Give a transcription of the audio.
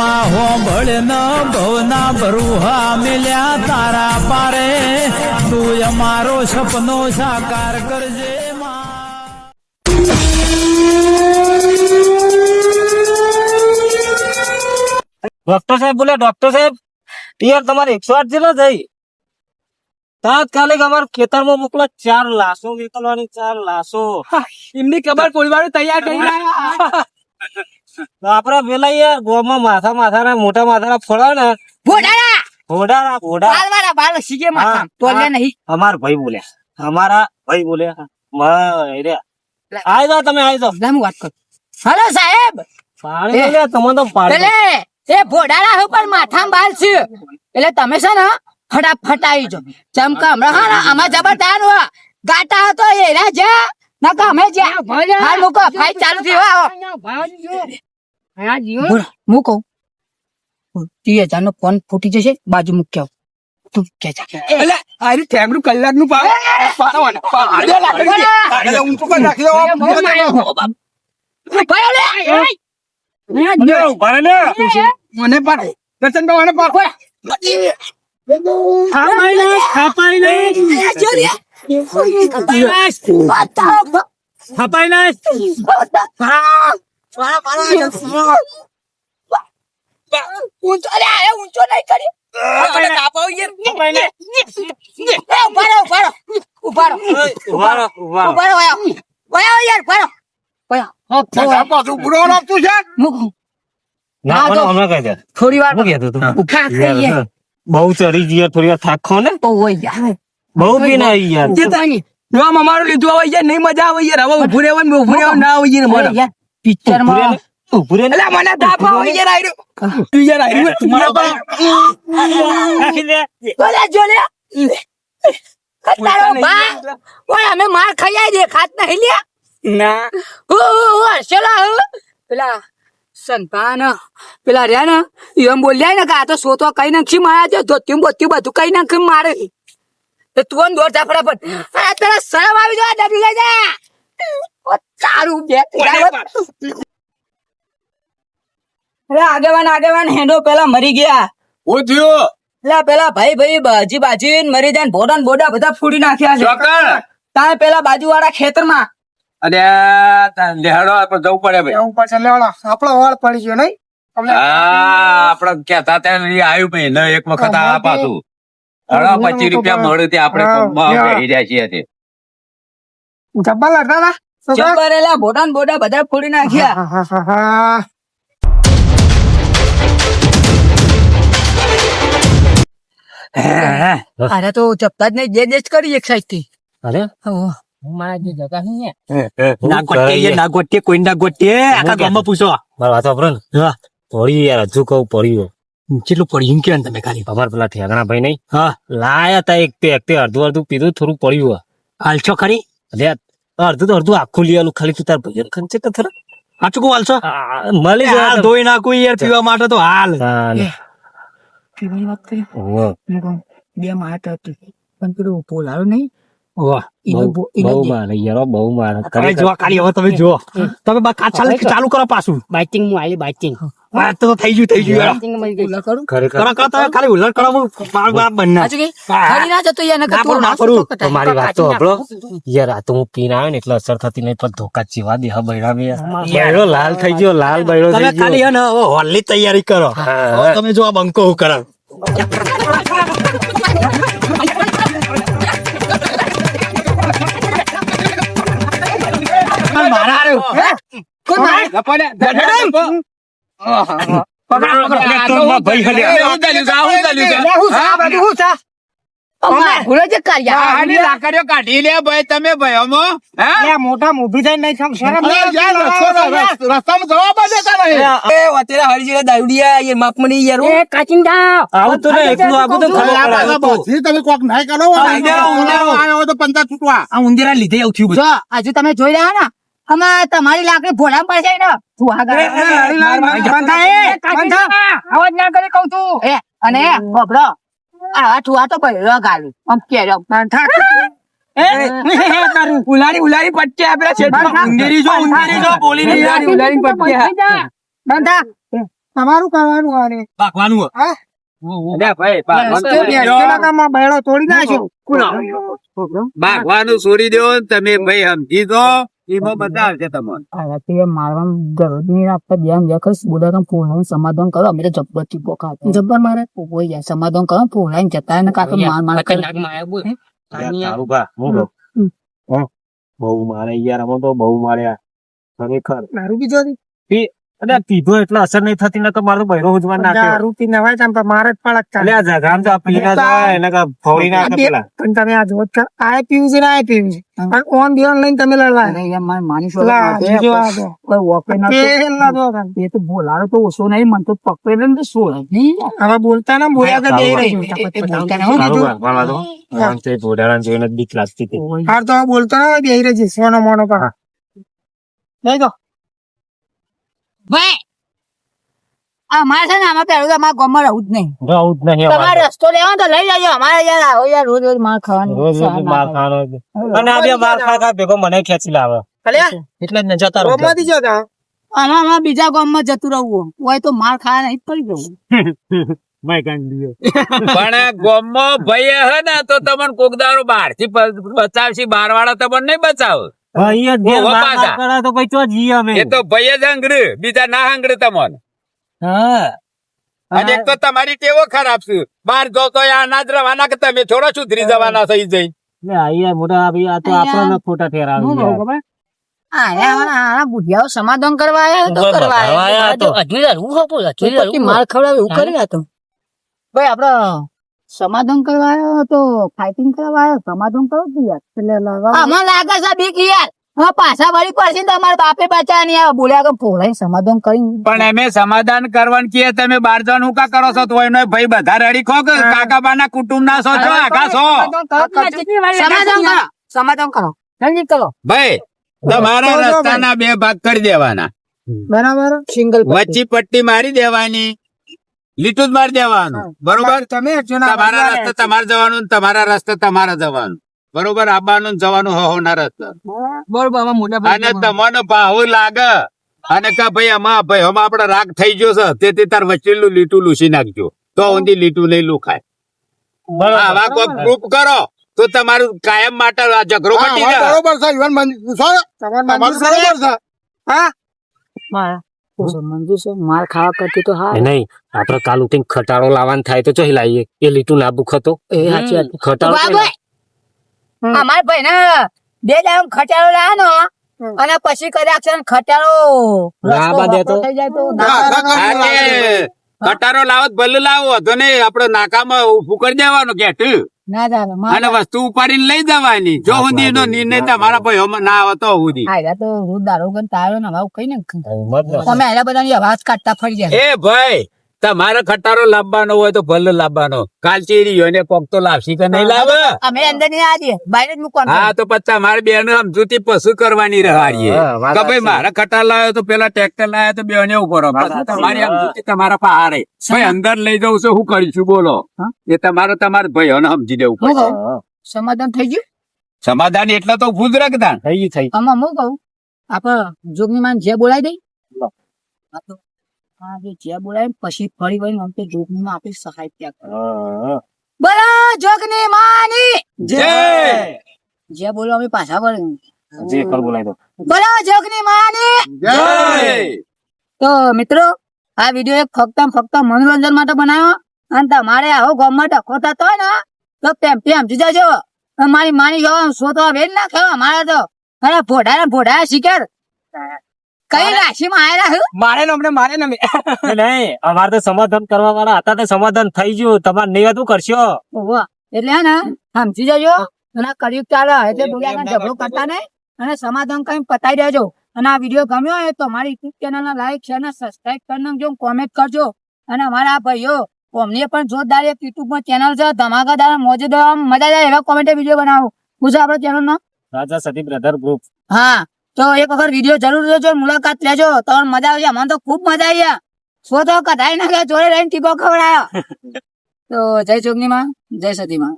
માં હોંભળ ન ભવના ભરુહા મિલ્યા તારા પારે. તું અમારો સપનો સાકાર કરજે ડોક્ટર સાહેબ બોલે ડોક્ટર સાહેબ યાર તમારે એકસો આઠ જેટલો થઈ. તાત્કાલિક અમારા ખેતરમાં મોકલો ચાર લાશો નીકળવાની ચાર લાશો. એમની કબર પોલવાનું તૈયાર કરી રહ્યા. આપડે પેલા યાર ગોમાં માથા માથાના મોટા માથાના ફળા ને ભોડાડા ઘોડા ઘોડા બાલવાળા બાલ સીગે માથા હા, તોલે હા. નહીં અમાર ભાઈ બોલ્યા અમારા ભાઈ બોલ્યા મ- રે. આઈ જાઓ તમે આઈ જાઓ લામ વાત કર હલો સાહેબ પાણી એ. બોલ્યા તમે તો પાડી એટલે એ ભોડાડા ઉપર માથામાં બાલ છે એટલે તમે છે ને ફટાફટ આવી જાઓ ચમકા હમણાં હા ને આમાં જબરદાર હોય ગાટા હતો એ રા જા ના કે અમે જ્યાં હાલ મૂકો ફાઈટ ચાલુ થયો આવો બોલો, હું કહું. ત્રીસ હજાર ફોન ફૂટી જશે બાજુ મૂક્યો. તું કે જા? એટલે આરી ઠેંગડું કલાકનું પાડો પાડો ને, લાકડી એટલે ઊંચું કરી નાખી દો. ભાઈ મને પાડે. દર્શન ભાઈ મને પાડો. ખાપાઈ નહીં, ખાપાઈ નહીં. ખાપાઈ નહીં. ઊંચો અરે અરે ઊંચો નહીં કરી. વયા. વયા યાર બુરો લાગતું છે? ના, તો- મને કહી દે. થોડી વાર શું કહેતો તું? યાર, બહુ ચડી ગઈ થોડી વાર થાક ને? તો હોય યાર. બહુ પીને આવી યાર. જે તાની આમ અમારું લીધું આવે યાર નહીં મજા આવે યાર. હવે ઉભું રહેવાનું ઉભું રહેવાનું ના આવે યાર મને. પિક્ચરમાં ને, ને. મને તાપ આવે યાર આયરો. તું યાર આયરો. તમારો નાખી દે. બોલે જો લે બા ઓય અમે માર ખાઈ દે ખાત નહીં લે ના. ઓ ઓ હર્ષેલા પેલા સંતાન પેલા રહ્યા ને એમ બોલ્યા ને કે આ તો સોતો કઈ નાખી મારા છે ધોત્યું બોત્યું બધું કઈ નાખી મારે. તું દોડ જા ફટાફટ. આ પેલા શરમ આવી જવા ડબી લઈ જા. ઓ તારું બે અરે આગેવાન આગેવાન હેડો પેલા મરી ગયા. હું થયું? એટલે પેલા ભાઈ ભાઈ બાજી બાજી મરી જાય બોડા બોડા બધા ફૂડી નાખ્યા છે. તાય પેલા બાજુવાળા ખેતરમાં. અરે લેહડો આપણે જવું પડે ભાઈ. એવું પાછા લેવાના આપણો વાળ પડી ગયો નહીં? હા આપડે કેતા ત્યાં આવ્યું ભાઈ ન એક વખત આ પાછું. હળો પચીસ રૂપિયા મળે તે આપણે. બેસી જાય છીએ જબ્બા લડતા હતા બોડા ને બોડા બધા ફોડી નાખ્યા. હા, હા, હા, હા. અરે તો ચપતા જ નહીં જે દેશ કરી એક સાઈડથી. અરે? હું. મારા જે જગા છે ના. ગોટીએ ના ગોટીએ, કોઈ ના ગોટીએ. આખા ગામમાં પૂછો. મારી વાત સાંભળો ને. હા. પડી યાર હજુ કહું પડ્યું કેટલું પડ્યું એમ કેવાનું તમે ખાલી. અમાર પેલા ઠેકણા ભાઈ નહીં. હા. લાયા તા એક તે એક તે અડધું અડધું પીધું થોડું પડ્યું હે. હાલશો ખરી? અરે અડધું તો અડધું આખું લઈ આલું ખાલી તું તાર ભજન ખન છે ખરા. સાચું કહું હાલશો આ, મળી હાલ જાય ધોઈ નાખું યાર પીવા માટે તો હાલ. પીવાની વાત કરી? હું કહું, બે માટ હતી. પણ પેલું બોલાડો નહીં? ચાલુ કરો પાછું? બાઇટિંગ હું આવી બાઇટિંગ આ તો થઈ ગયું થઈ ગયું. કરું? ખરેખર કરો કરો તમે ખાલી ઉલટ કરો હું માર બાપ બનના સાચું ના જતો યાર નકર તું ના નાસ્તો પરું. કરતા. તો મારી વાત તો સાંભળો યાર આ તો હું પીને આવ્યો ને એટલે અસર થતી નહીં પણ ધોકા ચીવા દે હા બૈરા લાલ થઈ ગયો લાલ બૈરો થઈ ખાલી ને હોલની તૈયારી કરો. હવે તમે જો આ બંકો હું કરો મારા હારે. કોણ મારે? મોઢા ઊભી થઈને નહીં યાર, રસ્તામાં જવા દેતા નહીં. એ કાચિંડા. આવું તો ને એકલું આવું તો. પાછા તમે કોક નાય કરો. તો પંચાયત છૂટવા. આ ઉંદીરા લીધે એવું થયું આજે તમે જોઈ રહ્યા ને અમે તમારી લાકડી ભોળા પડશે ને. અવાજ ના કરી કહું છું. એ અને બબડો આ ઠુઆ તો પહેલો ગાલી આમ કેરો. ઉલારી ઉલારી પટ્ટી આપેલા છે. ઉંદેરી જો ઉંદેરી જો બોલી નહીં ઉંદેરી પટ્ટી. બંધા તમારું કરવાનું આને. પાકવાનું. હા. ભાઈ ભાગવાનું છોડી બેસતો દ્યો. નકામા બૈડો બધા સમાધાન કરો. અમે તો જબ્બરથી પોખા જબ્બર મારે? પોઈ જાય સમાધાન કરો. પોલાઈ જતા ને કાતો માર માર કરે. માયા બોલ. બા, હું? બહુ. મારે યાર અમે તો બહુ માર્યા ખરેખર. અને પીધો એટલે અસર નહીં થતી ને તો મારું બૈરો ઉજવા નાખ્યો દારૂ પી નવાય છે પણ મારે જ પડક ચાલે. એટલે આ જગામ તો આ પીના જાય એને કા ફોડી ના પેલા. પણ તમે આ જોત કર. આ પીવું છે ને આ પીવું છે. પણ ઓન દિવાલ લઈને તમે લડવા અરે યાર મારે માની શો જો આ જો. કોઈ વોકે ના તો- ના જો એ તો બોલાડો તો ઓછો નહીં મન તો પકડે ને તો સો હવે બોલતા ના બોલ્યા તો દે રહી. બોલતા ના હોય દો આમ તે ઘોડારાને જોઈને જ બીક લાગતી હતી. હાર તો બોલતા ના હોય બે રહી જશે. સોનો મોનો પા લઈ દો ભાઈ આ મારે છે ને આમાં પેલું તો અમારા ગામમાં રહું જ નહીં. રહું જ નહીં તમારે રસ્તો લેવો તો લઈ જજો. અમારે યાર આવો યાર રોજ રોજ માર ખાવાનું રોજ રોજ માર ખાવાનું. અને આ બે માર ખા ખા ભેગો મને ખેંચી લાવે. એટલે જ ને જતા રહો. રોમાંથી જો તા. થાય. આમાં આમાં બીજા ગામમાં જતું રહું હોય તો માર ખાવા નહીં પડી જવું. પણ ગામમાં ભાઈ હે ને તો તમને કોક દાડો બહારથી બચાવશે. બાર વાળા તમને નહીં બચાવ. ભાઈ જ ઘેર ઓહો, માર માર પાછા. કરે તો પછી ચો જઈએ અમે? એ તો ભાઈ જ હંગડે બીજા ના હંગડે તમને. હા. અને એક તો તમારી ટેવો ખરાબ છે. બહાર જો તો આ અનાજ રવાના કે તમે થોડા સુધરી જવાના થઈ જઈ લે અહીંયા મોટા ભાઈ આ તો. આપણને ખોટા બુઢિયાઓ સમાધાન કરવા આવ્યા તો માર ખવડાવે એવું કરી તો. ભાઈ આપડે સમાધાન કરવા આવ્યો તો ફાઇટિંગ કરવા આવ્યો સમાધાન કરો તું યાર. એટલે આમાં લાગે છે બીક યાર. હા પાછા વળી પડશે તો અમારા બાપે બચા નહીં આવે બોલ્યા કે ફોલાઈ સમાધાન કરી. પણ એમે સમાધાન કરવાનું કે તમે બાર જણ હું કા કરો છો તો એનો ભાઈ બધા રેડી ખો કે? કાકાબાના કુટુંબ ના છો છો? આખા છો સમાધાન કરો. સમાધાન કરો. જલ્દી કરો. ભાઈ તમારા. રસ્તાના બે ભાગ કરી દેવાના. બરાબર. સિંગલ વચ્ચે પટ્ટી મારી દેવાની. લીટું જ મારી દેવાનું. બરોબર? તમે તમારા રસ્તે તમારે જવાનું તમારા રસ્તે તમારે જવાનું. બરોબર? આબાનું જવાનું હો ના રસ્તે. બરોબર અને તમને ભાવ લાગે. અને કે ભાઈ અમા ભાઈ આમાં આપડે રાગ થઈ ગયો છે. તેથી તાર વચ્ચેલું લીટું લૂસી નાખજો. તો ઊંધી લીટું નહીં લુખાય. આવા કોઈ ગ્રુપ કરો તો તમારું કાયમ માટે આ ઝઘડો મટી જાય. બરોબર છે તમારું બરોબર છે. હા. છે? માર ખાવા કરતી તો હા નહીં આપડે કાલ ઉઠીને ખટાડો લાવવાનું થાય તો ચહી લાવીએ. એ લીટું ના બુખતો એ સાચી બાબુ, કઈ ભાઈ ને બે જાય ખટાડો લાવવાનો. અને પછી કદાચ છે? વાંકો થઈ જાય તે કટારો લાવો ભલે લાવો તો ને આપડે નાકામાં ઉભું કરી દેવાનું કેટ ના અને વસ્તુ ઉપાડીને લઈ જવાની. જો સુધી નો નિર્ણય તમારા ભાઈ ના આવે તો સુધી તો હું દારૂ ગન તારો ને હવે કઈ ને. તમે બધાની અવાજ કાઢતા ફરી જાય એ ભાઈ તમારે ખટારો લાવવાનો હોય તો ભલે લાવવાનો કાલ ચીરી ને કોક તો લાવશી કે નહીં લાવે? અમે અંદર નહીં આવીએ બહાર જ મૂકવાનું હા તો પછી તમારે બેન સમજૂતી પશુ કરવાની રહાડીએ હા, કે ભાઈ મારા ખટાર લાવ્યો તો પેલા ટ્રેક્ટર લાવ્યો તો બેને ઊભો રહો. તમારી સમજૂતી તમારા પહારે. ભાઈ અંદર લઈ જવું છે શું કરીશું બોલો. હા? એ તમારે તમારે ભાઈઓને સમજી દેવું હું પડશે. સમાધાન થઈ ગયું? સમાધાન એટલે તો ઉભું જ રાખતા. થઈ ગયું, થઈ આમાં હું કહું? આપડે જોગની માન જે બોલાય દઈ. હા તો હા જે જે બોલાય પછી ફરી વળી આમ તો જોગની માં આપણી સહાય ત્યાં કરો. બોલો જોગની માની! જય! જ્યાં! બોલો અમે પાછા વળી જે કર બોલાય તો. બોલો જોગની માની! જય! તો મિત્રો આ વીડિયો એક ફક્ત ફક્ત મનોરંજન માટે બનાવ્યો. અને તમારે આવો ગામમાં ટકો થતો હોય ને તો તેમ તેમ જજો મારી માની ગયો શોધો વેલ ના ખાવ મારા તો. અરે ભોડા ને ભોડા શિકાર. કઈ રાશિમાં આયેલા હું મારે ને અમને મારે ને નહીં અમારે તો સમાધાન કરવા વાળા હતા તો સમાધાન થઈ ગયું. તમારે નહીં હતું કરશો? એટલે ને સમજી જજો. અને આ ચાલે. એટલે દુનિયાના ઝઘડો કરતા નહીં અને સમાધાન કઈ પતાવી દેજો. અને આ વીડિયો ગમ્યો હોય તો અમારી યુટ્યુબ ચેનલ ને લાઈક શેર ને સબસ્ક્રાઇબ કરી નાખજો કોમેન્ટ કરજો. અને અમારા આ ભાઈઓ અમને પણ જોરદાર એક યુટ્યુબમાં ચેનલ છે. ધમાકાદાર મોજેદાર આમ મજા જાય એવા કોમેન્ટ વીડિયો બનાવો. પૂછો આપડે ચેનલ નો. રાજા સતી બ્રધર ગ્રુપ હા. તો એક વખત વીડિયો જરૂર જોજો મુલાકાત લેજો. તમને મજા આવશે. મને તો ખૂબ મજા આવી સો તો કઢાઈ નાખ્યા જોડે રહીને ટીપો ખવડાયો. તો જય જોગની માં જય સતી માં.